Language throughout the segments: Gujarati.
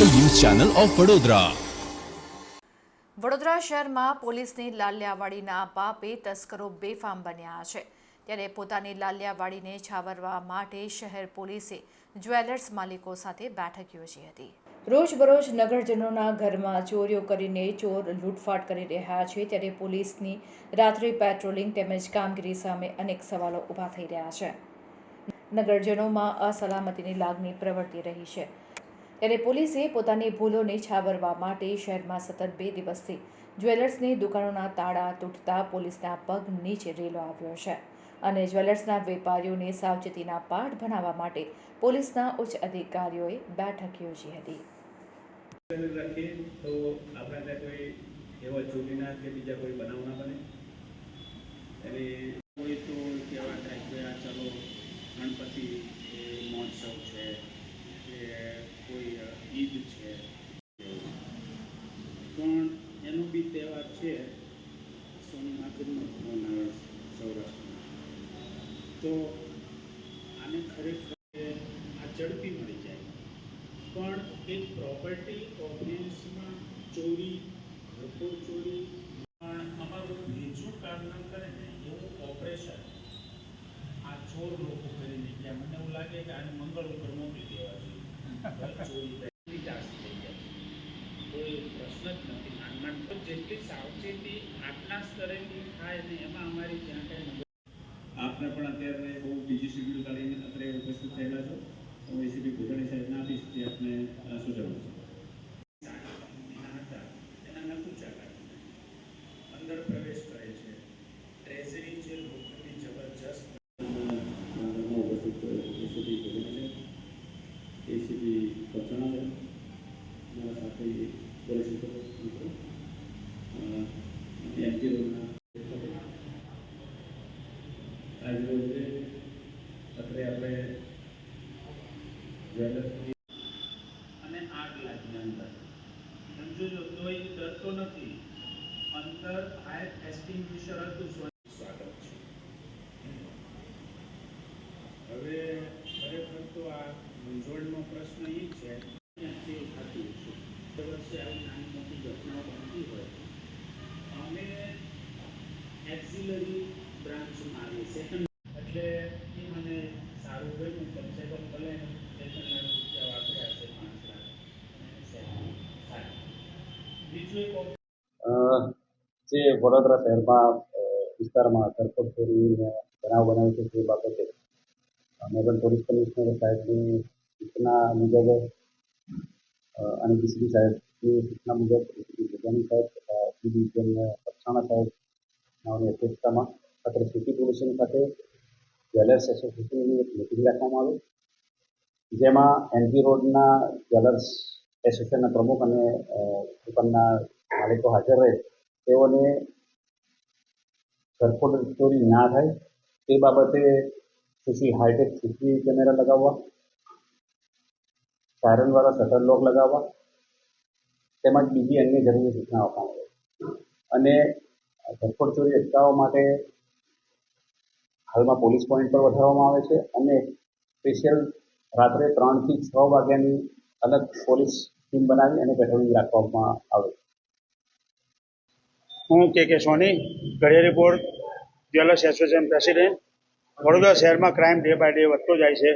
Channel of Vadodara. વડોદરા શહેરમાં પોલીસની લાલ્યાવાડીના પાપે તસ્કરો બેફામ બન્યા છે. ત્યારે પોતાની લાલ્યાવાડીને છાવરવા માટે શહેર પોલીસે જ્વેલર્સ માલિકો સાથે બેઠક યોજી હતી. રોજબરોજ નગરજનોના ઘરમાં ચોરીઓ કરીને ચોર લૂંટફાટ કરી રહ્યા છે. ત્યારે પોલીસની રાત્રિ પેટ્રોલિંગ તેમજ કામગીરી સામે અનેક સવાલો ઊભા થઈ રહ્યા છે. નગરજનોમાં અસલામતીની લાગણી પ્રવર્તી રહી છે. ત્યારે પોલીસે પોતાની ભૂલોને છાવરવા માટે શહેરમાં સતત બે દિવસથી જ્વેલર્સની દુકાનોના તાળા તૂટતા પોલીસના પગ નીચે રેલો આવ્યો છે અને જ્વેલર્સના વેપારીઓને સાવચેતીના પાઠ ભણાવવા માટે પોલીસના ઉચ્ચ અધિકારીઓએ બેઠક યોજી હતી. રાખીએ તો આપણે કે બીજા કોઈ બનાવ ના બને. અને કોઈ તો કહેવા થાય કે આ ચલો ગણપતિ એ મહોત્સવ છે કે કોઈ ઈદ છે પણ એનો બી છે. સોમનાથનો ભગવાન સૌરાષ્ટ્રમાં. તો આને ખરેખર આ ઝડપી મળી જાય. પણ એક પ્રોપર્ટી ઓફિસમાં ચોરી ઘરફોડ ચોરી, પણ અમારું બીજું ન કરે ને એવું ઓપરેશન આ ચોર લોકો કરીને ગયા. મને એવું લાગે કે આને મંગળ ઉપર મોકલી દેવા જોઈએ. ચોરી થઈ જાય કોઈ પ્રશ્ન જ નથી. તો જેટલી સાવચેતી આટલા સ્તરેની થાય ને એમાં અમારી જ્યાં કાંઈ આપને પણ અત્યારે બહુ બીજી શેડ્યુલ કાઢીને અત્યારે ઉપસ્થિત થયેલા છો. તો એસીપી ગોધાણી સાહેબને આપીશ તે આપને સૂચવું છે એના હતા એના નકુચા કાઢીને અંદર પ્રવેશ કરે છે ટ્રેઝરી છે લોકોની જબરજસ્ત ઘરમાં ઉપસ્થિત એસીપી ગોધાણી સાહેબ એસીપી કચણા સાહેબ મારા સાથે પોલીસ ઇન્સ્પેક્ટર મિત્રો એમપી રોડના આજે રોજે અત્રે આપણે જ્વેલર્સની અને આગ લાગી અંદર. સમજો જો તોય ડરતો નથી. અંદર ફાયર એક્સટિંગ્વિશર હતું સ્વ- સ્વાગત છે. હવે ખરેખર તો આ મૂંઝવણનો પ્રશ્ન એ છે ક્યાંથી થતું છે દર વર્ષે આવી નાની મોટી ઘટનાઓ બનતી હોય અમે એક્ઝિલરી બ્રાન્ચમાં આવીએ જે વડોદરા શહેરમાં વિસ્તારમાં ધરપકડ બનાવ બનાવ્યો છે તે બાબતે મેબલ પોલીસ કમિશનર સાહેબની સૂચના મુજબ અને ડીસીપી સાહેબની સૂચના મુજબ ડીસીપી સાહેબ તથા પી ડિવિઝન પક્ષાણા સાહેબ, નાઓની અધ્યક્ષતામાં અત્રે સિટી પોલ્યુશન ખાતે જ્વેલર્સ એસોસિએશનની એક મિટિંગ રાખવામાં આવી જેમાં એનજી રોડના જ્વેલર્સ એસોસિએશનના પ્રમુખ અને દુકાનના માલિકો હાજર રહે તેઓને ઘરફોડ ચોરી ના થાય તે બાબતે સીસી હાઈટેક સીસી કેમેરા લગાવવા સાયરનવાળા શટર લોક લગાવવા તેમજ બીજી અન્ય જરૂરી સૂચના આપવામાં આવી અને ઘરફોડ ચોરી અટકાવવા માટે હાલમાં પોલીસ પોઈન્ટ પર વધારવામાં આવે છે અને સ્પેશિયલ રાત્રે ત્રણથી છ વાગ્યાની અલગ પોલીસ ટીમ બનાવી અને પેટ્રોલિંગ રાખવામાં આવે હું કે કે Soni, Ghadiyali board jewellers association president Vadodara શહેરમાં ક્રાઇમ ડે બાય ડે વધતો જાય છે.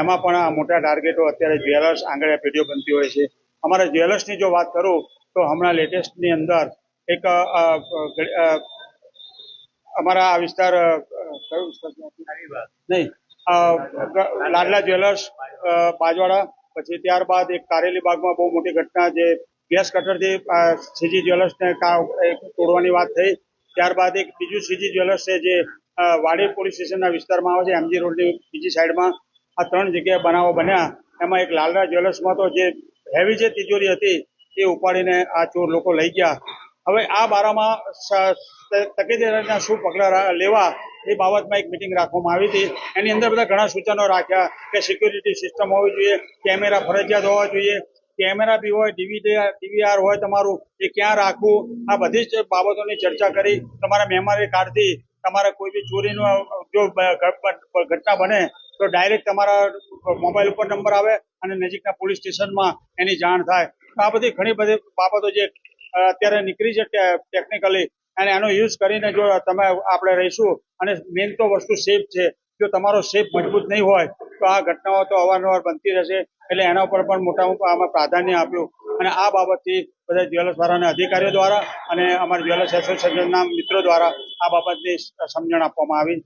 એમાં પણ આ મોટા ટાર્ગેટો અત્યારે જ્વેલર્સ આંગળીયા પેઢીઓ બનતી હોય છે. અમારા જ્વેલર્સની જો વાત કરું, તો હમણાં લેટેસ્ટની અંદર એક અમારા આ વિસ્તાર કયો? નહીં લાડલા જ્વેલર્સ બાજવાડા, પછી ત્યારબાદ એક કારેલી બાગમાં બહુ મોટી ઘટના જે ગેસ કટરથી સીજી જ્વેલર્સને તોડવાની વાત થઈ. ત્યારબાદ એક બીજું સીજી જ્વેલર્સ છે જે વાડી પોલીસ સ્ટેશનના વિસ્તારમાં આવે છે, એમજી રોડની બીજી સાઈડમાં. આ ત્રણ જગ્યાએ બનાવો બન્યા. એમાં એક લાલરા જ્વેલર્સમાં તો જે હેવી જે તિજોરી હતી, એ ઉપાડીને આ ચોર લોકો લઈ ગયા. હવે આ બારામાં તકેદારીના શું પગલાં લેવા એ બાબતમાં એક મિટિંગ રાખવામાં આવી હતી. એની અંદર બધા ઘણા સૂચનો રાખ્યા કે સિક્યુરિટી સિસ્ટમ હોવી જોઈએ કેમેરા ફરજિયાત હોવા જોઈએ. કેમેરા બી હોય ડીવીઆર હોય તમારું, એ ક્યાં રાખવું? આ બધી જ બાબતોની ચર્ચા કરી. તમારા મેમરી કાર્ડથી તમારે કોઈ બી ચોરીનું જો ઘટના બને, તો ડાયરેક્ટ તમારા મોબાઈલ ઉપર નંબર આવે અને નજીકના પોલીસ સ્ટેશનમાં એની જાણ થાય. આ બધી ઘણી બધી બાબતો જે અત્યારે નીકળી છે ટેકનિકલી અને આનો યુઝ કરીને જો તમે આપણે રહીશું અને મેઇન તો વસ્તુ સેફ છે. જો તમારો સેફ મજબૂત નહીં હોય, તો આ ઘટનાઓ તો અવારનવાર બનતી રહેશે. એટલે એના ઉપર પણ મોટા આમાં પ્રાધાન્ય આપ્યું. અને આ બાબતથી બધા જ્વેલર્સવાળાના અધિકારીઓ દ્વારા અને અમારા જ્વેલર્સ એસોસિએશનના મિત્રો દ્વારા આ બાબતની સમજણ આપવામાં આવી.